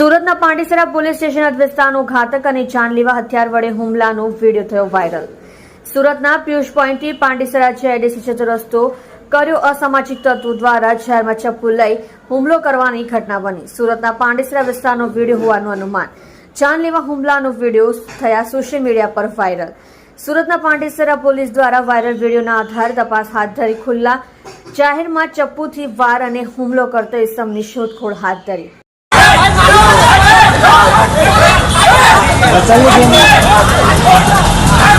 સુરતના Pandesara police station વિસ્તારનો ઘાતક અને જાનલેવા હથિયાર વડે હુમલાનો વીડિયો થયો વાયરલ. સુરતના પિયુષ પોઈન્ટથી પાંડેસરા જેડીસી જતો કર્યો અસામાજિક તત્વો દ્વારા જાહેરમાં ચપ્પુ લઈ હુમલો કરવાની ઘટના બની. સુરતના પાંડેસરા વિસ્તારનો વીડિયો હોવાનું અનુમાન. જાનલેવા હુમલાનો વીડિયો થયા સોશિયલ મીડિયા પર વાયરલ. સુરતના પાંડેસરા પોલીસ દ્વારા વાયરલ વિડીયોના આધારે તપાસ હાથ ધરી ખુલ્લા જાહેરમાં ચપ્પુથી વાર અને હુમલો કરતો ઇસમની શોધખોળ હાથ ધરી. 在那边吗？